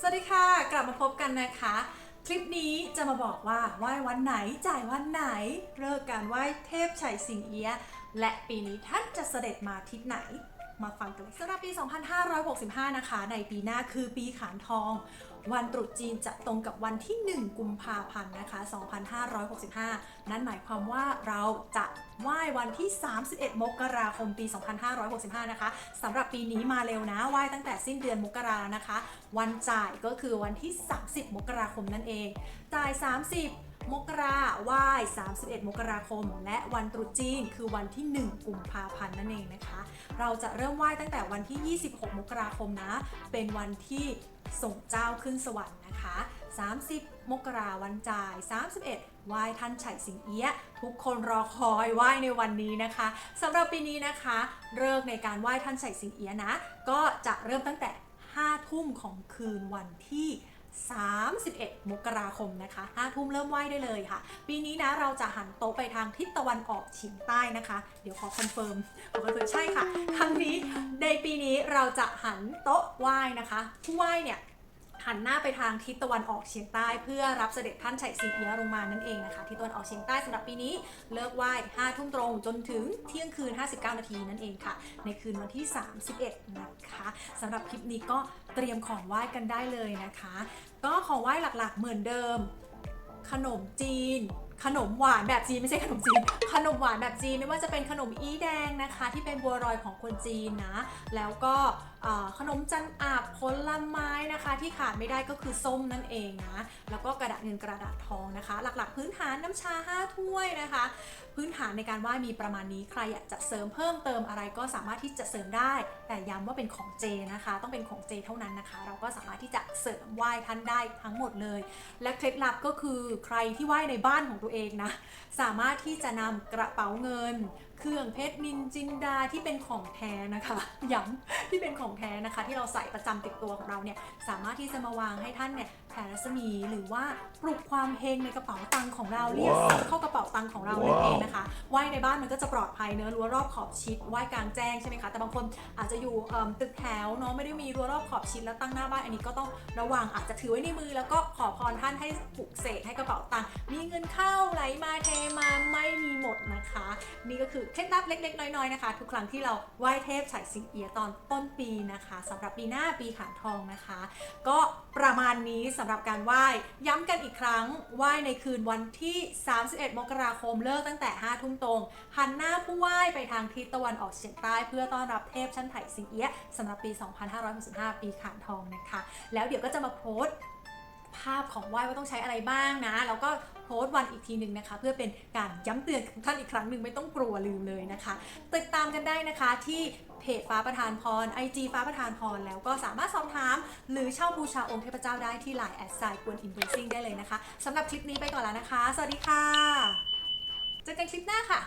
สวัสดีค่ะ กลับมาพบกันนะคะ คลิปนี้จะมาบอกว่าไหว้วันไหนจ่ายวันไหนเลิกการไหว้เทพชัยสิงเอียะและปีนี้ท่านจะเสด็จมาทิศไหน มาฟังกันสำหรับปี 2565 นะคะ ในปีหน้าคือปีขานทอง วันตรุษจีนจะตรงกับวันที่ 1 กุมภาพันธ์นะคะ 2565 นั่นหมายความว่าเราจะไหว้วันที่ 31 มกราคมปี 2565 นะคะสำหรับปีนี้มาเร็วนะไหว้ตั้งแต่สิ้นเดือนมกรานะคะ วันจ่ายก็คือวันที่ 30 มกราคมนั่นเอง จ่าย 30มกราไหว้31 มกราคม และวันตรุษจีนคือวันที่ 1 กุมภาพันธ์นั่นเองนะคะ เราจะเริ่มไหว้ตั้งแต่วันที่ 26 มกราคมนะ เป็นวันที่ ส่งเจ้าขึ้นสวรรค์นะคะ 30 มกราวันจ่าย 31ไหว้ท่านไฉสิงเอี้ยะทุกคนรอคอยไหว้ในวันนี้นะคะสำหรับปีนี้นะคะเลิกในการไหว้ท่านไฉสิงเอี้ยะนะ ก็จะเริ่มตั้งแต่ 5 ทุ่มของคืนวันที่31 มกราคมนะคะ5ทุ่มเริ่มไหว้ได้เลยค่ะ ปีนี้นะเราจะหันโต๊ะไปทางทิศตะวันออกเฉียงใต้นะคะ เดี๋ยวขอคอนเฟิร์มขอคอนเฟิร์มใช่ค่ะ ครั้งนี้ในปีนี้เราจะหันโต๊ะไหว้นะคะ ผู้ไหว้เนี่ย หันหน้าไปทางทิศตะวันออกเฉียงใต้ เพื่อรับเสด็จท่านไฉสิงเอียะลงมานั่นเองนะคะทิศตะวันออกเฉียงใต้สำหรับปีนี้เลิกไหว้5ทุ่มตรงจนถึงเที่ยงคืน 59 นาทีนั่นเองค่ะ ในคืนวันที่ 31 นะคะสำหรับคลิปนี้ก็เตรียมของไหว้กันได้เลยนะคะ ก็ของไหว้หลักๆ เหมือนเดิม ขนมจีน ขนมหวานแบบจีนไม่ใช่ขนมจีน ขนมหวานแบบจีนไม่ว่าจะเป็นขนมอีแดงนะคะ ที่เป็นบัวรอยของคนจีนนะ แล้วก็ขนมจันอาบผลไม้นะคะ ที่ขาดไม่ได้ก็คือส้มนั่นเองนะ แล้วก็กระดาษเงินกระดาษทองนะคะ หลักๆ พื้นฐานน้ำชา 5 ถ้วยนะคะ พื้นฐานในการไหว้มีประมาณนี้ใครอยากจะเสริมเพิ่มเติมอะไรก็สามารถที่จะเสริมได้ แต่ย้ำว่าเป็นของเจนะคะ ต้องเป็นของเจเท่านั้นนะคะ เราก็สามารถที่จะเสริมไหว้ท่านได้ทั้งหมดเลย และเคล็ดลับก็คือใครที่ไหว้ในบ้านของตัวเองนะสามารถที่จะนำกระเป๋าเงิน เครื่องเพชรนินจินดาที่เป็นของแท้นะคะย้ำที่เป็นของแท้นะคะ ที่เราใส่ประจำติดตัวของเราเนี่ยสามารถที่จะมาวางให้ท่านเนี่ยแผ่รัศมีหรือว่าปลุกความเฮงในกระเป๋าตังค์ของเราเรียกทรัพย์เข้ากระเป๋าตังค์ของเรานั่นเองนะคะไหว้ในบ้านมันก็จะปลอดภัยเนอะรั้วรอบขอบชิดไหว้กลางแจ้งใช่ไหมคะแต่บางคนอาจจะอยู่เอิ่มตึกแถวเนาะไม่ได้มีรั้วรอบขอบชิดแล้วตั้งหน้าบ้านอันนี้ก็ต้องระวังอาจจะถือไว้ในมือ แล้วก็ขอพรท่านให้ปลุกเสกให้กระเป๋าตังค์มีเงินเข้าไหลมาเทมาไม่มีหมดนะคะ นี่ก็คือเคล็ดลับเล็ก ๆ น้อยๆนะคะ ทุกครั้งที่เราไหว้เทพไฉสิงเอียตอนต้นปีนะคะสำหรับปีหน้าปีขานทองนะคะ ก็ประมาณนี้สำหรับการไหว้ย้ำกันอีกครั้งไหว้ในคืนวันที่ 31 มกราคมเลิกตั้งแต่ 5 ทุ่มตรงหันหน้าผู้ไหว้ไปทางทิศตะวันออกเฉียงใต้เพื่อต้อนรับเทพชั้นไถ่สิงเอียสำหรับปี 2565 ปีขานทองนะคะ แล้วเดี๋ยวก็จะมาโพสต์ ภาพของไหว้ว่าต้องใช้อะไรบ้างนะแล้วก็โพสต์วันอีกทีหนึ่งนะคะ เพื่อเป็นการย้ำเตือนท่านอีกครั้งหนึ่งไม่ต้องกลัวลืมเลยนะคะ ติดตามกันได้นะคะที่เพจฟ้าประธานพร IG ฟ้าประธานพร แล้วก็สามารถสอบถาม หรือเช่าบูชาองค์เทพเจ้าได้ที่ Line แอดไซน์กวนอินเบรซิ่งได้เลยนะคะสำหรับคลิปนี้ไปก่อนแล้วนะคะ สวัสดีค่ะ เจอกันคลิปหน้าค่ะ